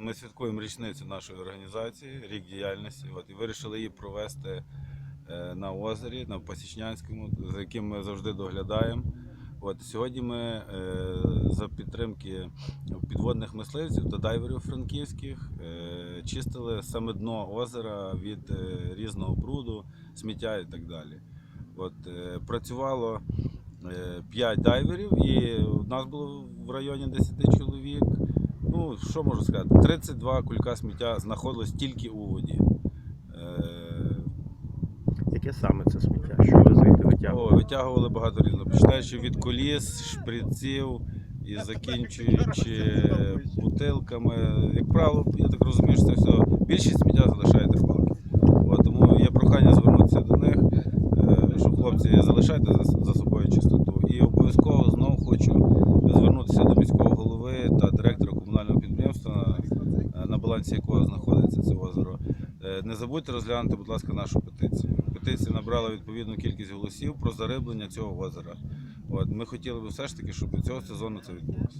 ми святкуємо річницю нашої організації, рік діяльності. От, і вирішили її провести е, на озері, на Посічнянському, за яким ми завжди доглядаємо. От, сьогодні ми е, за підтримки підводних мисливців та дайверів франківських е, чистили саме дно озера від різного бруду, сміття і так далі. От, працювало 5 дайверів, і у нас було в районі 10 чоловік. Ну, що можу сказати? 32 кулька сміття знаходилось тільки у воді. Е, Яке саме це сміття? Що ви звідти о, витягували? витягували багато різного, починаючи від коліс, шприців і закінчуючи бутилками. Як правило, я так розумію, що це все більшість сміття залишаєте в балки. Тому є прохання звернутися до них, е, що хлопці залишайте за, за собою чистоту. І обов'язково знову хочу звернутися до міського голови та директора комунального підприємства, на, на балансі якого знаходиться це озеро. Е, Не забудьте розглянути, будь ласка, нашу петицію. Петиція набрала відповідну кількість голосів про зариблення цього озера. От ми хотіли б все ж таки, щоб цього сезону це відбулося.